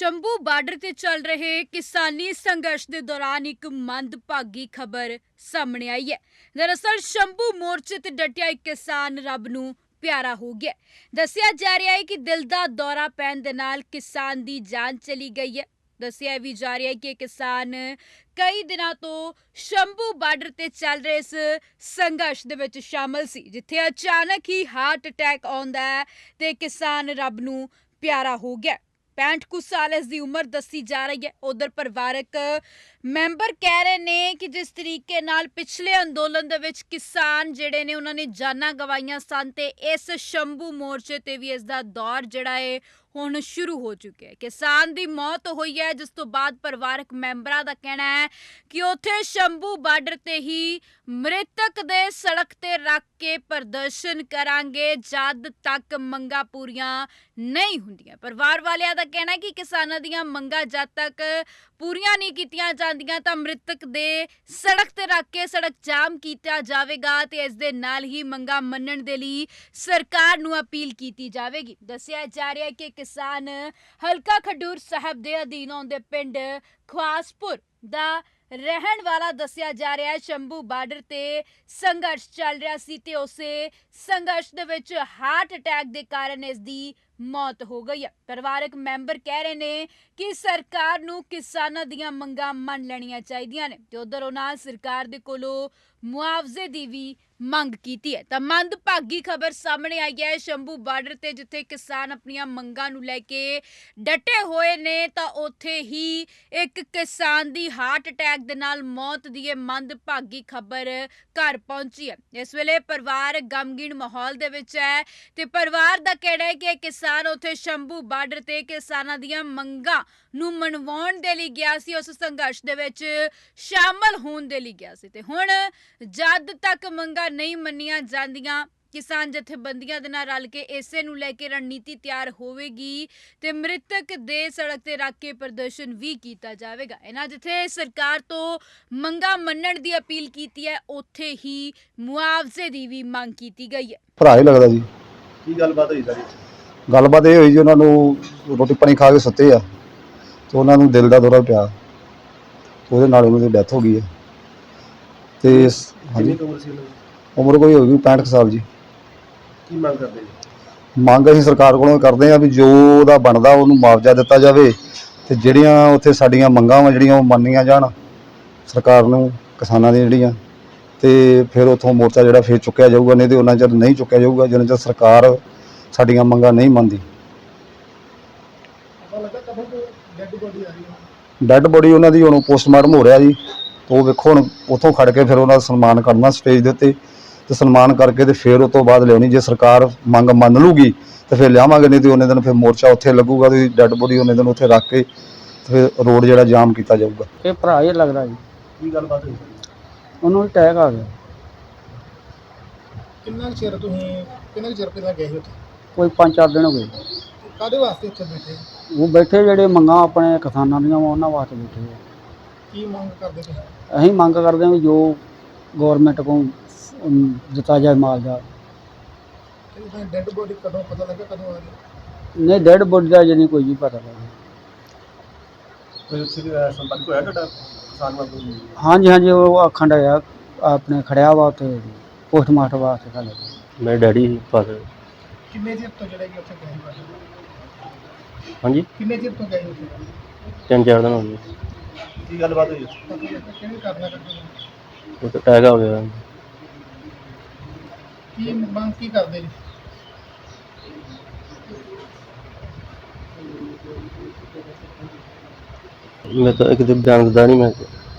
Shambhu border ਤੇ ਚੱਲ ਰਹੇ ਕਿਸਾਨੀ ਸੰਘਰਸ਼ ਦੇ ਦੌਰਾਨ ਇੱਕ ਮੰਦਭਾਗੀ ਖਬਰ ਸਾਹਮਣੇ ਆਈ ਹੈ। ਦਰਅਸਲ ਸ਼ੰਭੂ ਮੋਰਚੇ ਤੇ ਡਟਿਆ ਇੱਕ ਕਿਸਾਨ ਰੱਬ ਨੂੰ ਪਿਆਰਾ ਹੋ ਗਿਆ। ਦੱਸਿਆ ਜਾ ਰਿਹਾ ਹੈ ਕਿ ਦਿਲ ਦਾ ਦੌਰਾ ਪੈਣ ਦੇ ਨਾਲ ਕਿਸਾਨ ਦੀ ਜਾਨ ਚਲੀ ਗਈ ਹੈ। ਦੱਸਿਆ ਵੀ ਜਾ ਰਿਹਾ ਹੈ ਕਿ ਕਿਸਾਨ ਕਈ ਦਿਨਾਂ ਤੋਂ ਸ਼ੰਭੂ ਬਾਰਡਰ ਤੇ ਚੱਲ ਰਹੇ ਇਸ ਸੰਘਰਸ਼ ਦੇ ਵਿੱਚ ਸ਼ਾਮਲ ਸੀ, ਜਿੱਥੇ ਅਚਾਨਕ ਹੀ ਹਾਰਟ ਅਟੈਕ ਆਉਂਦਾ ਹੈ ਤੇ ਕਿਸਾਨ ਰੱਬ ਨੂੰ ਪਿਆਰਾ ਹੋ ਗਿਆ। 65 ਕੁ ਸਾਲ ਇਸ ਦੀ ਉਮਰ ਦੱਸੀ ਜਾ ਰਹੀ ਹੈ। ਉਧਰ ਪਰਿਵਾਰਕ ਮੈਂਬਰ ਕਹਿ ਰਹੇ ਨੇ ਕਿ ਜਿਸ ਤਰੀਕੇ ਨਾਲ ਪਿਛਲੇ ਅੰਦੋਲਨ ਦੇ ਵਿੱਚ ਕਿਸਾਨ ਜਿਹੜੇ ਨੇ, ਉਹਨਾਂ ਨੇ ਜਾਨਾਂ ਗਵਾਈਆਂ ਸਨ ਤੇ ਇਸ ਸ਼ੰਭੂ ਮੋਰਚੇ ਤੇ ਵੀ ਇਸ ਦਾ ਦੌਰ ਜਿਹੜਾ ਹੈ ਹੁਣ ਸ਼ੁਰੂ ਹੋ ਚੁੱਕਿਆ ਹੈ। ਕਿਸਾਨ ਦੀ ਮੌਤ ਹੋਈ ਹੈ, ਜਿਸ ਤੋਂ ਬਾਅਦ ਪਰਿਵਾਰਕ ਮੈਂਬਰਾਂ ਦਾ ਕਹਿਣਾ ਹੈ ਕਿ ਉੱਥੇ ਸ਼ੰਭੂ ਬਾਰਡਰ ਤੇ ਹੀ ਮ੍ਰਿਤਕ ਦੇ ਸੜਕ ਤੇ ਰੱਖ ਕੇ ਪ੍ਰਦਰਸ਼ਨ ਕਰਾਂਗੇ। ਜਦ ਤੱਕ ਮੰਗਾਂ ਪੂਰੀਆਂ ਨਹੀਂ ਹੁੰਦੀਆਂ। ਪਰਿਵਾਰ ਵਾਲਿਆਂ ਦਾ ਕਹਿਣਾ ਹੈ ਕਿ ਕਿਸਾਨਾਂ ਦੀਆਂ ਮੰਗਾਂ ਜਦ ਤੱਕ ਪੂਰੀਆਂ ਨਹੀਂ ਕੀਤੀਆਂ ਜਾਂਦੀਆਂ, ਤਾਂ ਮ੍ਰਿਤਕ ਦੇ ਸੜਕ ਤੇ ਰੱਖ ਕੇ ਸੜਕ ਜਾਮ ਕੀਤਾ ਜਾਵੇਗਾ ਤੇ ਇਸ ਦੇ ਨਾਲ ਹੀ ਮੰਗਾਂ ਮੰਨਣ ਦੇ ਲਈ ਸਰਕਾਰ ਨੂੰ ਅਪੀਲ ਕੀਤੀ ਜਾਵੇਗੀ। ਦੱਸਿਆ ਜਾ ਰਿਹਾ ਹੈ ਕਿ ਕਿਸਾਨ ਹਲਕਾ ਖਡੂਰ ਸਾਹਿਬ ਦੇ ਅਧੀਨ ਆਉਂਦੇ ਪਿੰਡ ਖਵਾਸਪੁਰ ਦਾ ਰਹਿਣ ਵਾਲਾ ਦੱਸਿਆ ਜਾ ਰਿਹਾ ਹੈ, ਸ਼ੰਭੂ ਬਾਰਡਰ ਤੇ ਸੰਘਰਸ਼ ਚੱਲ ਰਿਹਾ ਸੀ ਤੇ ਉਸੇ ਸੰਘਰਸ਼ ਦੇ ਵਿੱਚ ਹਾਰਟ ਅਟੈਕ ਦੇ ਕਾਰਨ ਇਸ ਦੀ ਮੌਤ ਹੋ ਗਈ ਹੈ। ਪਰਿਵਾਰਕ ਮੈਂਬਰ ਕਹਿ ਰਹੇ ਨੇ ਕਿ ਸਰਕਾਰ ਨੂੰ ਕਿਸਾਨਾਂ ਦੀਆਂ ਮੰਗਾਂ ਮੰਨ ਲੈਣੀਆਂ ਚਾਹੀਦੀਆਂ ਨੇ ਤੇ ਉਧਰ ਉਹਨਾਂ ਸਰਕਾਰ ਦੇ ਕੋਲੋਂ ਮੁਆਵਜ਼ੇ ਦੀ ਵੀ ਮੰਗ ਕੀਤੀ ਹੈ। ਤਾਂ ਮੰਦਭਾਗੀ ਖਬਰ ਸਾਹਮਣੇ ਆਈ ਹੈ ਸ਼ੰਭੂ ਬਾਰਡਰ ਤੇ, ਜਿੱਥੇ ਕਿਸਾਨ ਆਪਣੀਆਂ ਮੰਗਾਂ ਨੂੰ ਲੈ ਕੇ ਡਟੇ ਹੋਏ ਨੇ, ਤਾਂ ਉੱਥੇ ਹੀ ਇੱਕ ਕਿਸਾਨ ਦੀ ਹਾਰਟ ਅਟੈਕ ਦੇ ਨਾਲ ਮੌਤ ਦੀ ਇਹ ਮੰਦਭਾਗੀ ਖਬਰ ਘਰ ਪਹੁੰਚੀ ਹੈ। ਇਸ ਵੇਲੇ ਪਰਿਵਾਰ ਗਮਗੀਨ ਮਾਹੌਲ ਦੇ ਵਿੱਚ ਹੈ ਤੇ ਪਰਿਵਾਰ ਦਾ ਕਹਿਣਾ ਹੈ ਕਿ ਇਹ ਕਿਸਾਨ ਉੱਥੇ ਸ਼ੰਭੂ ਬਾਰਡਰ ਤੇ ਕਿਸਾਨਾਂ ਦੀਆਂ ਮੰਗਾਂ ਨੂੰ ਮਨਵਾਉਣ ਦੇ ਲਈ ਗਿਆ ਸੀ ਉਸ ਸੰਘਰਸ਼ ਦੇ ਵਿੱਚ ਸ਼ਾਮਲ ਹੋਣ ਦੇ ਲਈ ਗਿਆ ਸੀ। ਤੇ ਹੁਣ ਜਦ ਤੱਕ ਮੰਗਾਂ ਨਹੀਂ ਮੰਨੀਆਂ ਜਾਂਦੀਆਂ ਕਿਸਾਨ ਜਥੇਬੰਦੀਆਂ ਦੇ ਨਾਲ ਰਲ ਕੇ ਇਸੇ ਨੂੰ ਲੈ ਕੇ ਰਣਨੀਤੀ ਤਿਆਰ ਹੋਵੇਗੀ ਤੇ ਮ੍ਰਿਤਕ ਦੇ ਸੜਕ ਤੇ ਰੱਖ ਕੇ ਪ੍ਰਦਰਸ਼ਨ ਵੀ ਕੀਤਾ ਜਾਵੇਗਾ। ਇਹਨਾਂ ਜਿੱਥੇ ਸਰਕਾਰ ਤੋਂ ਮੰਗਾਂ ਮੰਨਣ ਦੀ ਅਪੀਲ ਕੀਤੀ ਹੈ ਉੱਥੇ ਹੀ ਮੁਆਵਜ਼ੇ ਦੀ ਵੀ ਮੰਗ ਕੀਤੀ ਗਈ ਹੈ। ਭਰਾ ਹੀ ਲੱਗਦਾ ਜੀ। ਕੀ ਗੱਲਬਾਤ ਹੋਈ ਸਾਰੀ? ਗੱਲਬਾਤ ਇਹ ਹੋਈ ਜੀ ਉਹਨਾਂ ਨੂੰ ਰੋਟੀ ਪਾਣੀ ਖਾ ਕੇ ਸੁੱਤੇ ਆ ਤੇ ਉਹਨਾਂ ਨੂੰ ਦਿਲ ਦਾ ਦੌਰਾ ਪਿਆ। ਉਹਦੇ ਨਾਲ ਉਹਨਾਂ ਦੀ ਡੈਥ ਹੋ ਗਈ ਹੈ ਤੇ ਸ- ਕਿੰਨੀ ਹਾਂਜੀ ਕੁ ਉਮਰ ਸੀ ਉਹਨਾਂ ਦੀ? ਉਮਰ ਕੋਈ ਹੋਊਗੀ 65 ਕੁ ਸਾਲ ਜੀ। ਕੀ ਮੰਗ ਕਰਦੇ ਜੀ ਮੰਗ ਅਸੀਂ ਸਰਕਾਰ ਕੋਲੋਂ ਕਰਦੇ ਆ ਵੀ ਜੋ ਉਹਦਾ ਬਣਦਾ ਉਹਨੂੰ ਮੁਆਵਜ਼ਾ ਦਿੱਤਾ ਜਾਵੇ ਤੇ ਜਿਹੜੀਆਂ ਉੱਥੇ ਸਾਡੀਆਂ ਮੰਗਾਂ ਵਾ ਜਿਹੜੀਆਂ ਉਹ ਮੰਨੀਆਂ ਜਾਣ ਸਰਕਾਰ ਨੂੰ ਕਿਸਾਨਾਂ ਦੀਆਂ ਜਿਹੜੀਆਂ। ਤੇ ਫਿਰ ਉੱਥੋਂ ਮੋਰਚਾ ਜਿਹੜਾ ਫਿਰ ਚੁੱਕਿਆ ਜਾਊਗਾ ਨਹੀਂ ਤੇ ਉਹਨਾਂ ਚਿਰ ਨਹੀਂ ਚੁੱਕਿਆ ਜਾਊਗਾ ਜਿੰਨਾ ਚਿਰ ਸਰਕਾਰ ਸਾਡੀਆਂ ਮੰਗਾਂ ਨਹੀਂ ਮੰਨਦੀ। ਡੈੱਡ ਬੋਡੀ ਆ ਰਹੀ ਹੈ। ਡੈੱਡ ਬੋਡੀ ਉਹਨਾਂ ਦੀ ਹੁਣ ਪੋਸਟਮਾਰਟਮ ਹੋ ਰਿਹਾ ਜੀ। ਉਹ ਵੇਖੋ ਹੁਣ ਉੱਥੋਂ ਖੜ ਕੇ ਫਿਰ ਉਹਨਾਂ ਦਾ ਸਨਮਾਨ ਕਰਨਾ ਸਟੇਜ ਦੇ ਉੱਤੇ। ਤੇ ਸਨਮਾਨ ਕਰਕੇ ਤੇ ਫਿਰ ਉਹ ਤੋਂ ਬਾਅਦ ਲਿਆਉਣੀ। ਜੇ ਸਰਕਾਰ ਮੰਗ ਮੰਨ ਲੂਗੀ ਤੇ ਫਿਰ ਲਿਆਵਾਂਗੇ। ਨਹੀਂ ਤੇ ਉਹਨੇ ਦਿਨ ਫਿਰ ਮੋਰਚਾ ਉੱਥੇ ਲੱਗੂਗਾ ਤੇ ਡੈੱਡ ਬੋਡੀ ਉਹਨੇ ਦਿਨ ਉੱਥੇ ਰੱਖ ਕੇ ਤੇ ਫਿਰ ਰੋਡ ਜਿਹੜਾ ਜਾਮ ਕੀਤਾ ਜਾਊਗਾ। ਇਹ ਭਰਾ ਹੀ ਲੱਗਦਾ ਜੀ। ਕੀ ਗੱਲਬਾਤ ਹੋਈ? ਉਹਨੂੰ ਅਟੈਕ ਆ ਗਿਆ। ਕਿੰਨਾ ਚਿਰ ਤੁਸੀਂ ਕਿੰਨਾ ਚਿਰ ਪਹਿਲਾਂ ਗਏ ਸੀ ਉੱਥੇ? ਕੋਈ 5-4 ਦਿਨ ਹੋ ਗਏ। ਕਾਦੇ ਵਾਸਤੇ ਉੱਥੇ ਬੈਠੇ? ਉਹ ਬੈਠੇ ਜਿਹੜੇ ਮੰਗਾਂ ਆਪਣੇ ਕਿਸਾਨਾਂ ਦੀਆਂ ਵਾ ਉਹਨਾਂ ਵਾਸਤੇ ਬੈਠੇ ਆ। ਕੀ ਮੰਗ ਕਰਦੇ ਤੁਸੀਂ? ਅਸੀਂ ਮੰਗ ਕਰਦੇ ਹਾਂ ਵੀ ਜੋ ਗਵਰਨਮੈਂਟ ਕੋਲ ਅਮ, ਦਿੱਤਾ ਜਾਏ ਮਾਲਜਾ ਤੇ ਉਹਦਾ ਡੈੱਡ ਬੋਡੀ ਕਦੋਂ ਪਤਾ ਲੱਗਾ ਕਦੋਂ ਆ ਰਹੀ? ਨਹੀਂ ਡੈਡ ਬੋਡੀ ਦਾ ਜੇ ਨਹੀਂ ਕੋਈ ਵੀ ਪਤਾ ਲੱਗਾ। ਕੋਈ ਉੱਥੇ ਦੀ ਅਹ, ਸੰਪਰਕ ਹੋਇਆ ਤੁਹਾਡਾ? ਕਿਸਾਨ ਵਾਂਗੂ? ਹਾਂਜੀ ਹਾਂਜੀ ਉਹ ਆਖਣ ਡਿਆ ਆਪਣੇ ਖੜਿਆ ਵਾ ਉੱਥੇ ਪੋਸਟਮਾਰਟਮ ਵਾਸਤੇ ਕੱਲ ਮੇਰੇ ਡੈਡੀ ਫਾਦਰ। ਕਿੰਨੇ ਚਿਰ ਤੋਂ ਜਿਹੜੇ ਕਿ ਉੱਥੇ ਗਏ ਸੀ ਬਾਹਰ? ਹਾਂਜੀ? ਕਿੰਨੇ ਚਿਰ ਤੋਂ ਗਏ ਉੱਥੇ ਤਿੰਨ ਚਾਰ ਦਿਨ ਹੋ ਗਏ। ਕੀ ਗੱਲਬਾਤ ਹੋਈ ਕਿਹੜੇ ਕਰਨਾ ਕਰਦੇ ਉਹ ਤਾਂ ਅਟੈਕ ਹੋ ਗਿਆ। ਕੀ ਮੰਗ ਕੀ ਕਰਦੇ ਜੀ ਮੈਂ ਤਾਂ ਇੱਕ ਦਿਨ ਬਿਆਨ ਦਿੰਦਾ ਨਹੀਂ ਮੈਂ।